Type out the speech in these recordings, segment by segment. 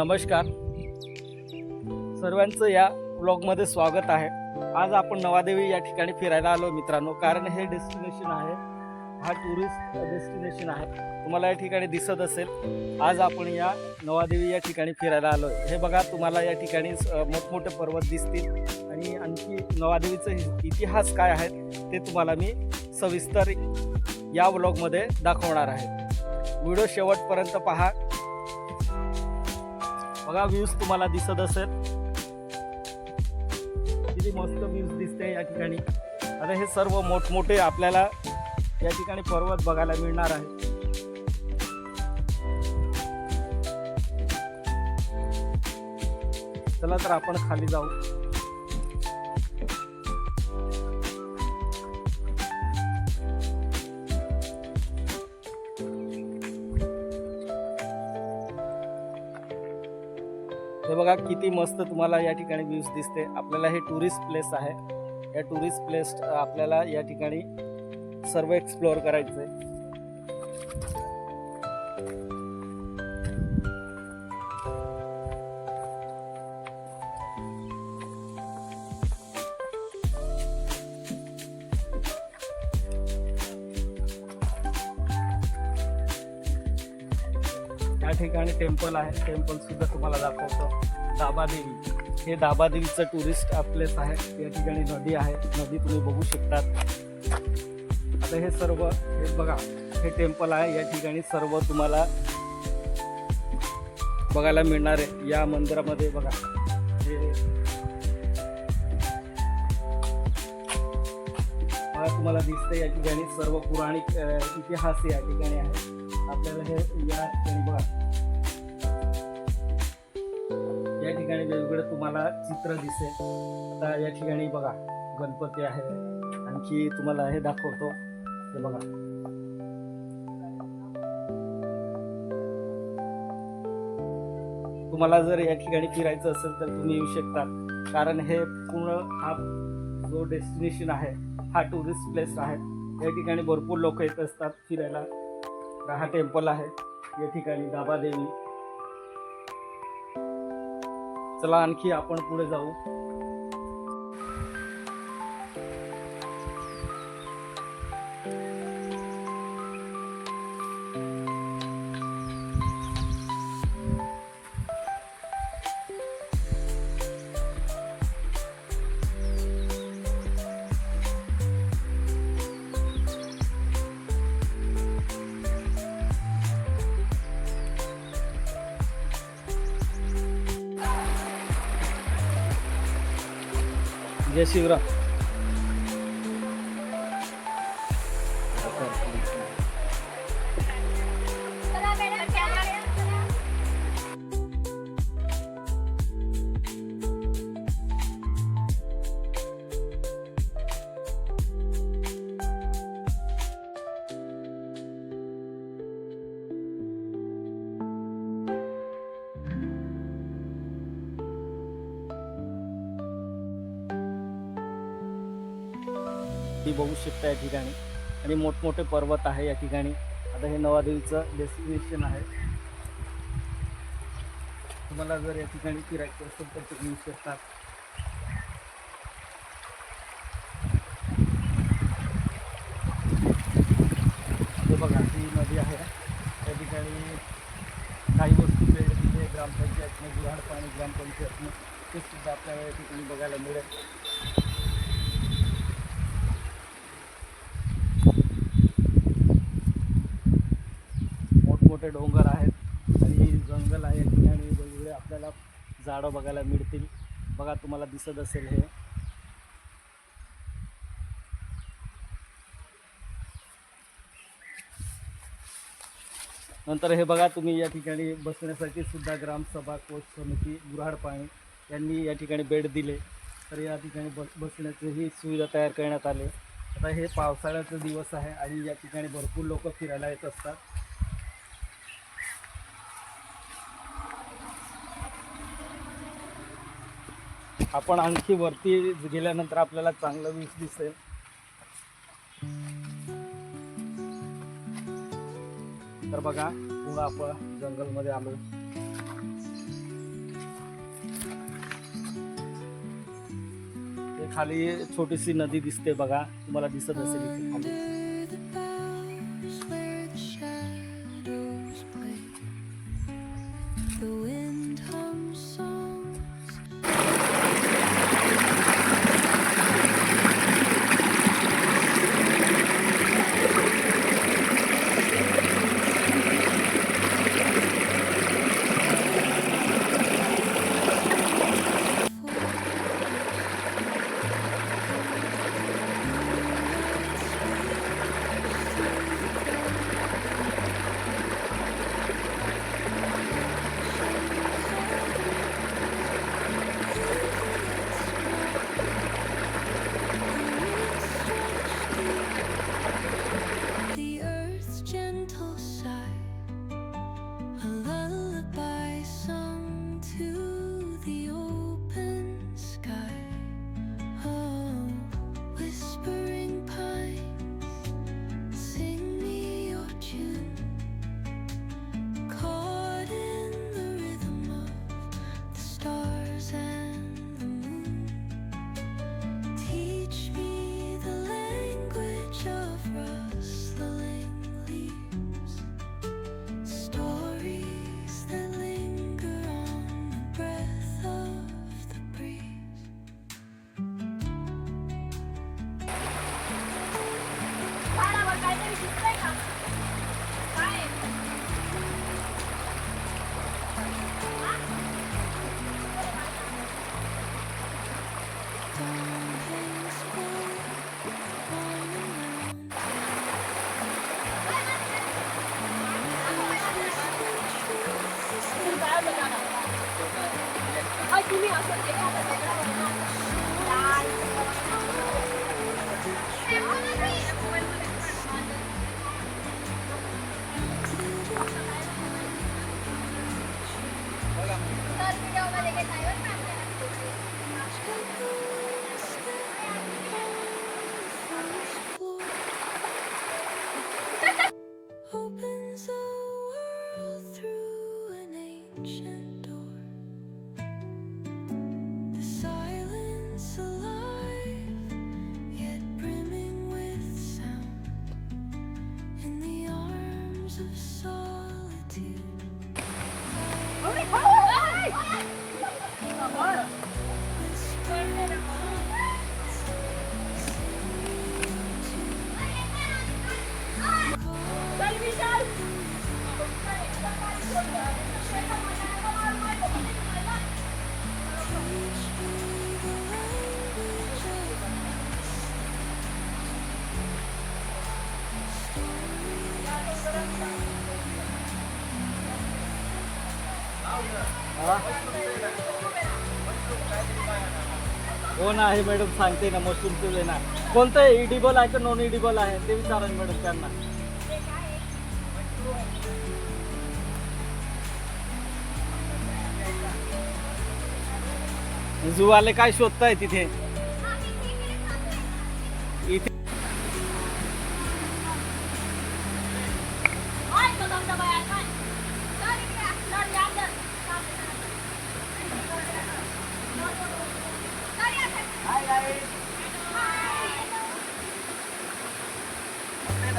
नमस्कार. सर्वांचं या ब्लॉगमध्ये स्वागत आहे. आज आपण नवादेवी या ठिकाणी फिरायला आलो मित्रांनो कारण हे डेस्टिनेशन आहे हा टुरिस्ट डेस्टिनेशन आहे. तुम्हाला या ठिकाणी दिसत असेल आज आपण या नवादेवी या ठिकाणी फिरायला आलो. हे बघा तुम्हाला या ठिकाणी मोठमोठे पर्वत दिसतील आणि आणखी नवादेवीचं इतिहास काय आहे ते तुम्हाला मी सविस्तर या ब्लॉगमध्ये दाखवणार आहे. व्हिडिओ शेवटपर्यंत पहा. बघा व्ह्यूज तुम्हाला दिसत असेल. किती मस्त व्ह्यूज दिसते या ठिकाणी. आता हे सर्व मोठमोठे आपल्याला या ठिकाणी पर्वत बघायला मिळणार आहे. चला तर आपण खाली जाऊ. बघा किती मस्त तुम्हाला या ठिकाणी व्ह्यूज दिसते. आपल्याला हे टुरिस्ट प्लेस आहे. या टुरिस्ट प्लेस आपल्याला या ठिकाणी सर्व एक्सप्लोअर करायचं आहे या ठिकाणी टेम्पल आहे. टेम्पल सुद्धा तुम्हाला दाखवतो. दाबादेवी. हे दाबादेवीचं टुरिस्ट प्लेस आहे. या ठिकाणी नदी आहे. नदी तुम्ही बघू शकतात. आता हे सर्व हे बघा हे टेम्पल आहे. या ठिकाणी सर्व तुम्हाला बघायला मिळणार आहे. या मंदिरामध्ये बघा. हे तुम्हाला दिसते या ठिकाणी सर्व पुराणिक इतिहास या ठिकाणी आहे. आपल्याला हे या ठिकाणी बघा. वेगवेगळं तुम्हाला चित्र दिसेल. आता या ठिकाणी बघा गणपती आहे. आणखी तुम्हाला हे दाखवतो. हे बघा. तुम्हाला जर या ठिकाणी फिरायचं असेल तर तुम्ही येऊ शकता. कारण हे पूर्ण हा जो डेस्टिनेशन आहे हा टुरिस्ट प्लेस आहे. या ठिकाणी भरपूर लोक येत असतात फिरायला. हा टेम्पल आहे. या ठिकाणी दाबादेवी चला आणखी आपण पुढे जाऊ. जय शिवराम ती बघू शकता या ठिकाणी. आणि मोठमोठे पर्वत आहे या ठिकाणी. आता हे नवादेवीचं डेस्टिनेशन आहे. तुम्हाला जर या ठिकाणी फिरायचं असेल तर तुम्ही येऊ शकता. हे बघा ही नदी आहे. त्या ठिकाणी काही वस्तू वेगवेगळे म्हणजे ग्रामपंचायतने गुऱ्हाड पाणी ग्रामपंचायतने ते सुद्धा आपल्याला या ठिकाणी बघायला मिळेल. डोंगर आहेत आणि जंगल आहे या ठिकाणी वेगवेगळे आपल्याला झाडं बघायला मिळतील. बघा तुम्हाला दिसत असेल हे. नंतर हे बघा तुम्ही या ठिकाणी बसण्यासाठी सुद्धा ग्रामसभा कोच समिती गुऱ्हाड पाणी यांनी या ठिकाणी बेड दिले. तर या ठिकाणी बस बसण्याची ही सुविधा तयार करण्यात आली. आता हे पावसाळ्याचा दिवस आहे आणि या ठिकाणी भरपूर लोक फिरायला येत असतात. आपण आणखी वरती गेल्यानंतर आपल्याला चांगलं वीज दिसेल. तर बघा पुन्हा आपण जंगलमध्ये आलो. खाली छोटीशी नदी दिसते बघा. तुम्हाला दिसत असेल इथे खाली. time. जेवण आहे मॅडम? सांगते ना मशरूम तुले ना. कोणतं इडिबल आहे का नॉन इडिबल आहे? ते विचारा मॅडम त्यांना. जुवाले आले काय शोधताय तिथे?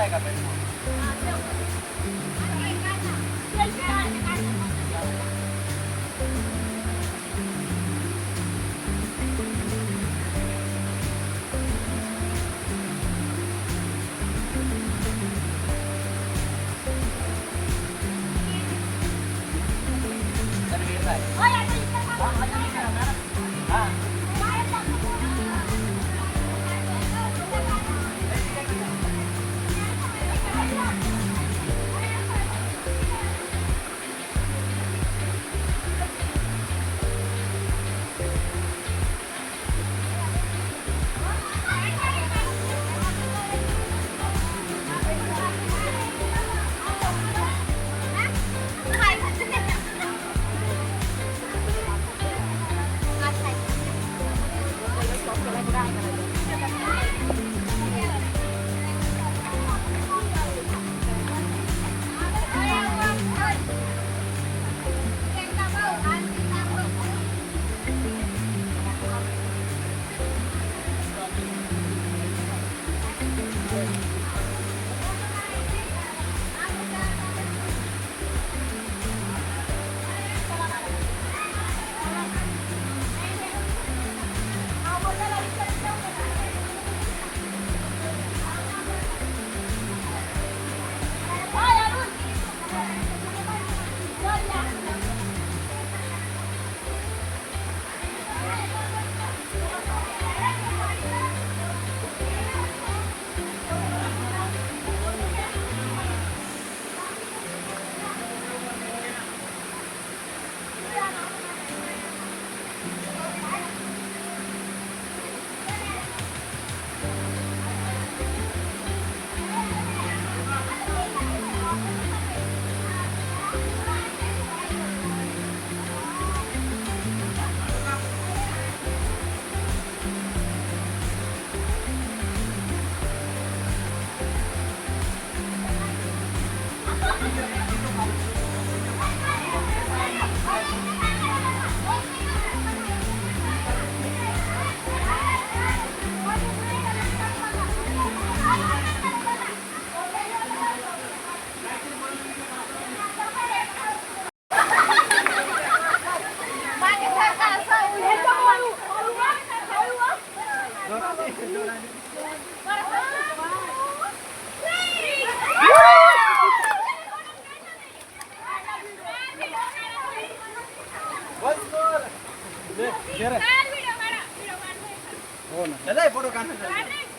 带个门。ફોટો કાઢો